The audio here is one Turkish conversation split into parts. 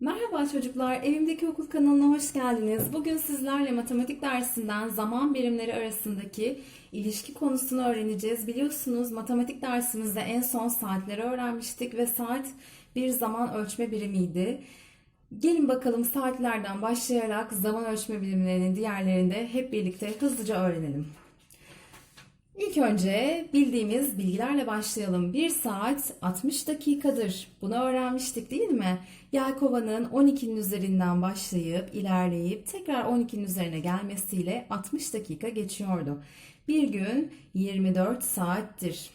Merhaba çocuklar, Evimdeki Okul kanalına hoş geldiniz. Bugün sizlerle matematik dersinden zaman birimleri arasındaki ilişki konusunu öğreneceğiz. Biliyorsunuz matematik dersimizde en son saatleri öğrenmiştik ve saat bir zaman ölçme birimiydi. Gelin bakalım saatlerden başlayarak zaman ölçme birimlerinin diğerlerini de hep birlikte hızlıca öğrenelim. İlk önce bildiğimiz bilgilerle başlayalım. 1 saat 60 dakikadır. Bunu öğrenmiştik değil mi? Yelkovanın 12'nin üzerinden başlayıp ilerleyip tekrar 12'nin üzerine gelmesiyle 60 dakika geçiyordu. Bir gün 24 saattir.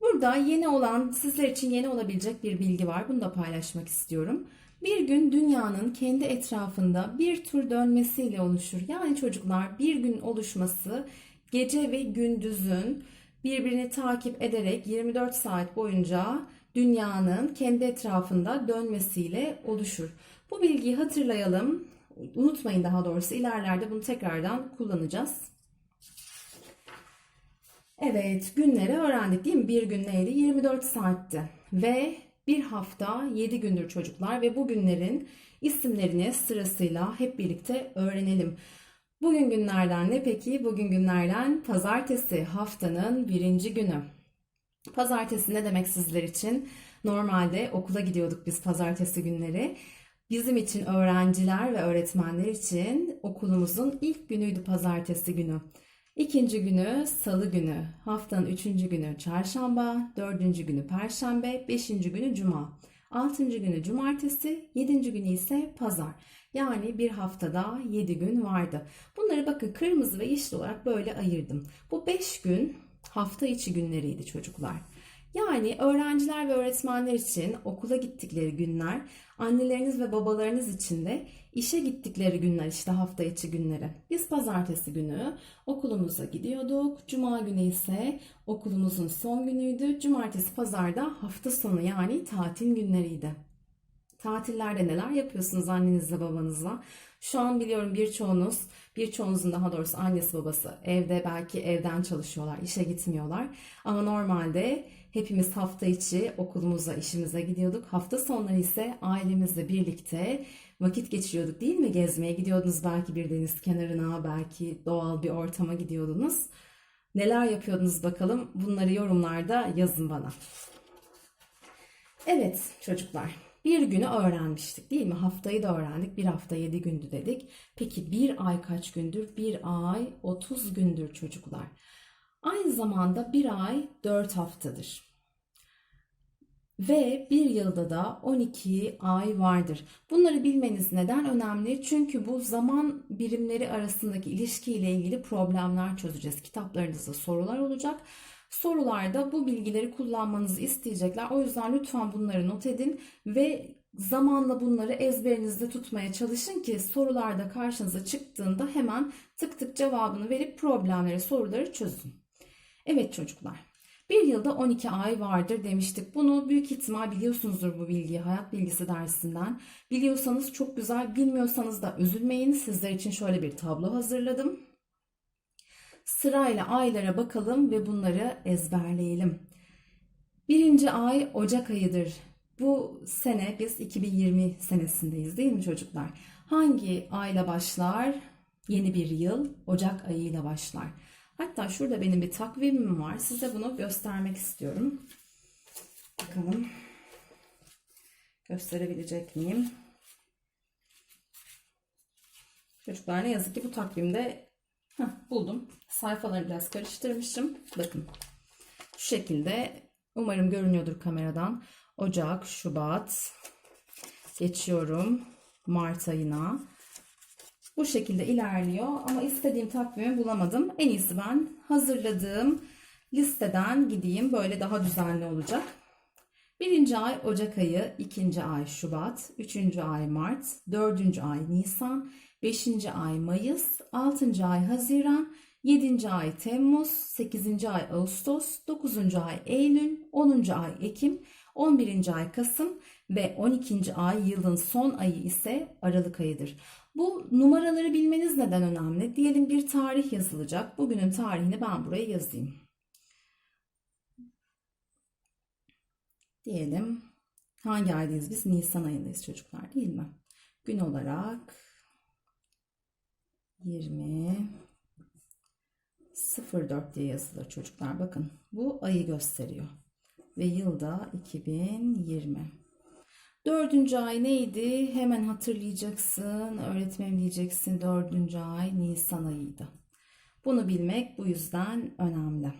Burada yeni olan, sizler için yeni olabilecek bir bilgi var. Bunu da paylaşmak istiyorum. Bir gün dünyanın kendi etrafında bir tur dönmesiyle oluşur. Yani çocuklar bir gün oluşması gece ve gündüzün birbirini takip ederek 24 saat boyunca dünyanın kendi etrafında dönmesiyle oluşur. Bu bilgiyi hatırlayalım. Unutmayın daha doğrusu ilerlerde bunu tekrardan kullanacağız. Evet, günleri öğrendik değil mi? Bir gün neydi? 24 saatti. Ve bir hafta 7 gündür çocuklar ve bu günlerin isimlerini sırasıyla hep birlikte öğrenelim. Bugün günlerden ne peki? Bugün günlerden pazartesi haftanın birinci günü. Pazartesi ne demek sizler için? Normalde okula gidiyorduk biz pazartesi günleri. Bizim için öğrenciler ve öğretmenler için okulumuzun ilk günüydü pazartesi günü. İkinci günü salı günü, haftanın üçüncü günü çarşamba, dördüncü günü perşembe, beşinci günü cuma. Altıncı günü cumartesi, yedinci günü ise pazar. Yani bir haftada yedi gün vardı. Bunları bakın kırmızı ve yeşil olarak böyle ayırdım. Bu beş gün hafta içi günleriydi çocuklar. Yani öğrenciler ve öğretmenler için okula gittikleri günler, anneleriniz ve babalarınız için de işe gittikleri günler işte hafta içi günleri. Biz pazartesi günü okulumuza gidiyorduk. Cuma günü ise okulumuzun son günüydü. Cumartesi pazarda hafta sonu yani tatil günleriydi. Tatillerde neler yapıyorsunuz annenizle babanızla? Şu an biliyorum birçoğunuz, birçoğunuzun daha doğrusu annesi babası evde belki evden çalışıyorlar, işe gitmiyorlar. Ama normalde hepimiz hafta içi okulumuza, işimize gidiyorduk. Hafta sonları ise ailemizle birlikte vakit geçiriyorduk değil mi? Gezmeye gidiyordunuz belki bir deniz kenarına, belki doğal bir ortama gidiyordunuz. Neler yapıyordunuz bakalım? Bunları yorumlarda yazın bana. Evet çocuklar. Bir günü öğrenmiştik değil mi? Haftayı da öğrendik. Bir hafta 7 gündü dedik. Peki bir ay kaç gündür? Bir ay 30 gündür çocuklar. Aynı zamanda bir ay 4 haftadır. Ve bir yılda da 12 ay vardır. Bunları bilmeniz neden önemli? Çünkü bu zaman birimleri arasındaki ilişkiyle ilgili problemler çözeceğiz. Kitaplarınızda sorular olacak. Sorularda bu bilgileri kullanmanızı isteyecekler. O yüzden lütfen bunları not edin ve zamanla bunları ezberinizde tutmaya çalışın ki sorularda karşınıza çıktığında hemen tık tık cevabını verip problemleri, soruları çözün. Evet çocuklar. Bir yılda 12 ay vardır demiştik. Bunu büyük ihtimal biliyorsunuzdur bu bilgiyi hayat bilgisi dersinden. Biliyorsanız çok güzel, bilmiyorsanız da üzülmeyin. Sizler için şöyle bir tablo hazırladım. Sırayla aylara bakalım ve bunları ezberleyelim. Birinci ay Ocak ayıdır. Bu sene biz 2020 senesindeyiz değil mi çocuklar? Hangi ayla başlar? Yeni bir yıl Ocak ayıyla başlar. Hatta şurada benim bir takvimim var. Size bunu göstermek istiyorum. Bakalım. Gösterebilecek miyim? Çocuklar ne yazık ki bu takvimde Heh, buldum. Sayfaları biraz karıştırmışım. Bakın. Şu şekilde umarım görünüyordur kameradan. Ocak, Şubat geçiyorum Mart ayına. Bu şekilde ilerliyor ama istediğim takvimi bulamadım. En iyisi ben hazırladığım listeden gideyim. Böyle daha düzenli olacak. Birinci ay Ocak ayı, ikinci ay Şubat, üçüncü ay Mart, dördüncü ay Nisan, beşinci ay Mayıs, altıncı ay Haziran, yedinci ay Temmuz, sekizinci ay Ağustos, dokuzuncu ay Eylül, onuncu ay Ekim, on birinci ay Kasım ve on ikinci ay yılın son ayı ise Aralık ayıdır. Bu numaraları bilmeniz neden önemli? Diyelim bir tarih yazılacak. Bugünün tarihini ben buraya yazayım. Diyelim Hangi aydayız biz? Nisan ayındayız çocuklar değil mi? Gün olarak 20 04 diye yazılır çocuklar. Bakın bu ayı gösteriyor. Ve yılda 2020. Dördüncü ay neydi? Hemen hatırlayacaksın. Öğretmenim diyeceksin. Dördüncü ay Nisan ayıydı. Bunu bilmek bu yüzden önemli.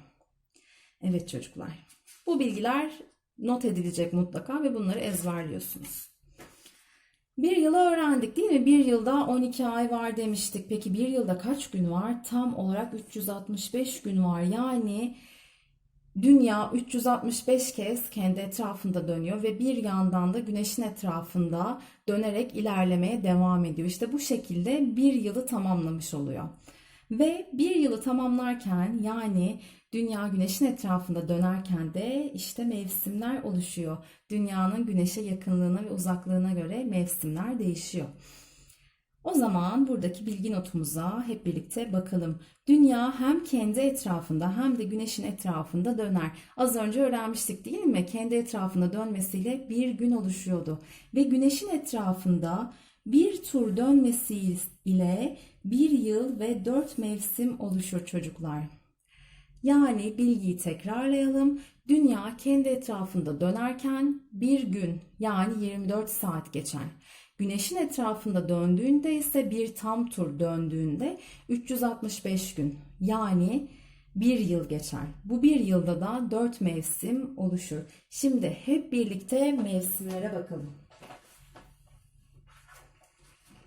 Evet çocuklar. Bu bilgiler not edilecek mutlaka ve bunları ezberliyorsunuz. Bir yılı öğrendik değil mi? Bir yılda 12 ay var demiştik. Peki bir yılda kaç gün var? Tam olarak 365 gün var. Yani dünya 365 kez kendi etrafında dönüyor ve bir yandan da güneşin etrafında dönerek ilerlemeye devam ediyor. İşte bu şekilde bir yılı tamamlamış oluyor. Ve bir yılı tamamlarken yani dünya güneşin etrafında dönerken de işte mevsimler oluşuyor. Dünyanın güneşe yakınlığına ve uzaklığına göre mevsimler değişiyor. O zaman buradaki bilgi notumuza hep birlikte bakalım. Dünya hem kendi etrafında hem de güneşin etrafında döner. Az önce öğrenmiştik değil mi? Kendi etrafında dönmesiyle bir gün oluşuyordu. Ve güneşin etrafında bir tur dönmesi ile bir yıl ve dört mevsim oluşur çocuklar. Yani bilgiyi tekrarlayalım. Dünya kendi etrafında dönerken bir gün yani 24 saat geçer. Güneşin etrafında döndüğünde ise bir tam tur döndüğünde 365 gün yani bir yıl geçer. Bu bir yılda da dört mevsim oluşur. Şimdi hep birlikte mevsimlere bakalım.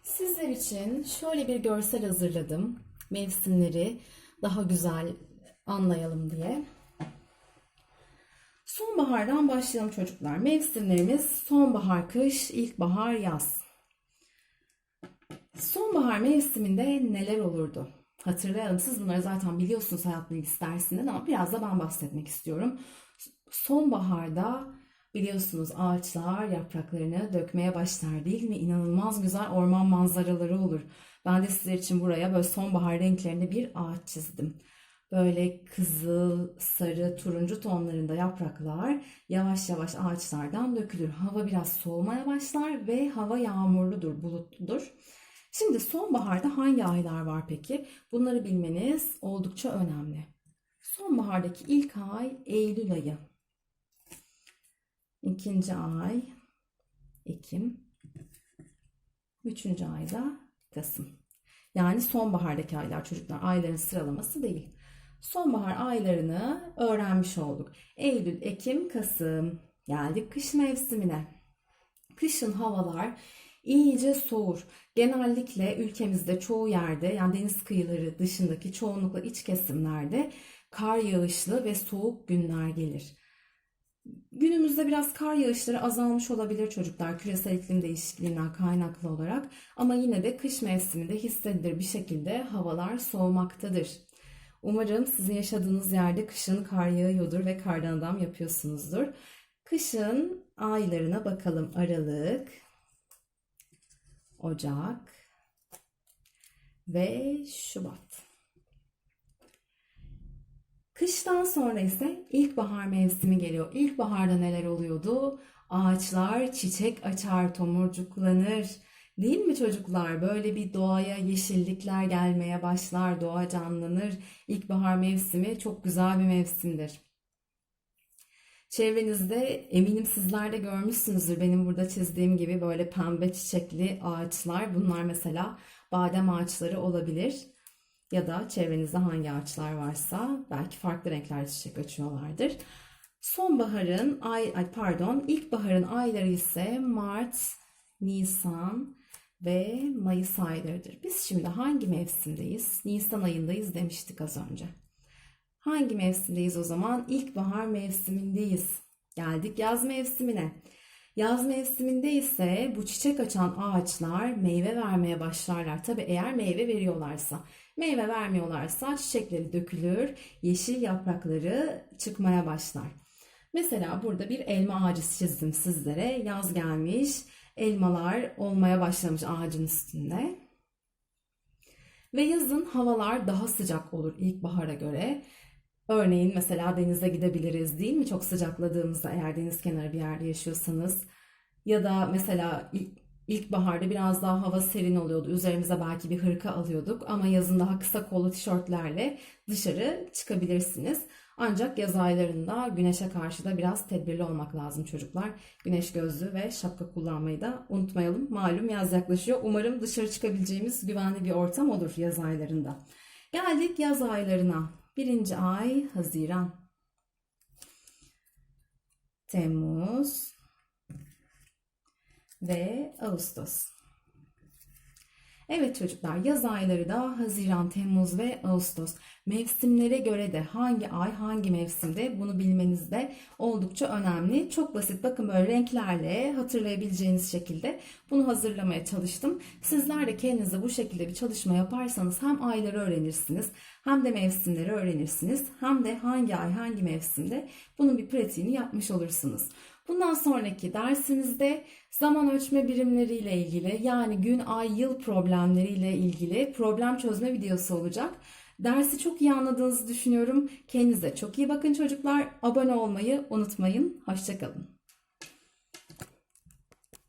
Sizler için şöyle bir görsel hazırladım. Mevsimleri daha güzel anlayalım diye. Sonbahardan başlayalım çocuklar. Mevsimlerimiz sonbahar, kış, ilkbahar, yaz. Sonbahar mevsiminde neler olurdu? Hatırlayalım. Siz bunları zaten biliyorsunuz hayat bilgisi dersinden ama biraz da ben bahsetmek istiyorum. Sonbaharda biliyorsunuz ağaçlar yapraklarını dökmeye başlar değil mi? İnanılmaz güzel orman manzaraları olur. Ben de sizler için buraya böyle sonbahar renklerinde bir ağaç çizdim. Böyle kızıl, sarı, turuncu tonlarında yapraklar yavaş yavaş ağaçlardan dökülür. Hava biraz soğumaya başlar ve hava yağmurludur, bulutludur. Şimdi sonbaharda hangi aylar var peki? Bunları bilmeniz oldukça önemli. Sonbahardaki ilk ay Eylül ayı. İkinci ay Ekim. Üçüncü ayda Kasım. Yani sonbahardaki aylar çocuklar ayların sıralaması değil. Sonbahar aylarını öğrenmiş olduk. Eylül, Ekim, Kasım. Geldik kış mevsimine. Kışın havalar iyice soğur. Genellikle ülkemizde çoğu yerde yani deniz kıyıları dışındaki çoğunlukla iç kesimlerde kar yağışlı ve soğuk günler gelir. Günümüzde biraz kar yağışları azalmış olabilir çocuklar küresel iklim değişikliğinden kaynaklı olarak ama yine de kış mevsiminde hissedilir bir şekilde havalar soğumaktadır. Umarım sizin yaşadığınız yerde kışın kar yağıyordur ve kardan adam yapıyorsunuzdur. Kışın aylarına bakalım. Aralık, Ocak ve Şubat. Kıştan sonra ise ilkbahar mevsimi geliyor. İlkbaharda neler oluyordu? Ağaçlar çiçek açar, tomurcuklanır. Değil mi çocuklar? Böyle bir doğaya yeşillikler gelmeye başlar, doğa canlanır. İlkbahar mevsimi çok güzel bir mevsimdir. Çevrenizde eminim sizler de görmüşsünüzdür benim burada çizdiğim gibi böyle pembe çiçekli ağaçlar. Bunlar mesela badem ağaçları olabilir. Ya da çevrenizde hangi ağaçlar varsa belki farklı renklerde çiçek açıyorlardır. Sonbaharın ay, ay pardon, ilkbaharın ayları ise Mart, Nisan ve Mayıs aylarıdır. Biz şimdi hangi mevsimdeyiz? Nisan ayındayız demiştik az önce. Hangi mevsimdeyiz o zaman? İlkbahar mevsimindeyiz. Geldik yaz mevsimine. Yaz mevsiminde ise bu çiçek açan ağaçlar meyve vermeye başlarlar. Tabi eğer meyve veriyorlarsa. Meyve vermiyorlarsa çiçekleri dökülür, yeşil yaprakları çıkmaya başlar. Mesela burada bir elma ağacı çizdim sizlere. Yaz gelmiş, elmalar olmaya başlamış ağacın üstünde. Ve yazın havalar daha sıcak olur ilkbahara göre. Örneğin mesela denize gidebiliriz değil mi? Çok sıcakladığımızda eğer deniz kenarı bir yerde yaşıyorsanız Ya da mesela ilk, ilkbaharda biraz daha hava serin oluyordu. Üzerimize belki bir hırka alıyorduk ama yazın daha kısa kollu tişörtlerle dışarı çıkabilirsiniz. Ancak yaz aylarında güneşe karşı da biraz tedbirli olmak lazım çocuklar. Güneş gözlüğü ve şapka kullanmayı da unutmayalım. Malum yaz yaklaşıyor. Umarım dışarı çıkabileceğimiz güvenli bir ortam olur yaz aylarında. Geldik yaz aylarına. Birinci ay Haziran. Temmuz ve Ağustos. Evet çocuklar yaz ayları da Haziran, Temmuz ve Ağustos. Mevsimlere göre de hangi ay hangi mevsimde bunu bilmeniz de oldukça önemli. Çok basit bakın böyle renklerle hatırlayabileceğiniz şekilde bunu hazırlamaya çalıştım. Sizler de kendinize bu şekilde bir çalışma yaparsanız hem ayları öğrenirsiniz hem de mevsimleri öğrenirsiniz hem de hangi ay hangi mevsimde bunun bir pratiğini yapmış olursunuz. Bundan sonraki dersimizde zaman ölçme birimleriyle ilgili yani gün, ay, yıl problemleriyle ilgili problem çözme videosu olacak. Dersi çok iyi anladığınızı düşünüyorum. Kendinize çok iyi bakın çocuklar. Abone olmayı unutmayın. Hoşçakalın.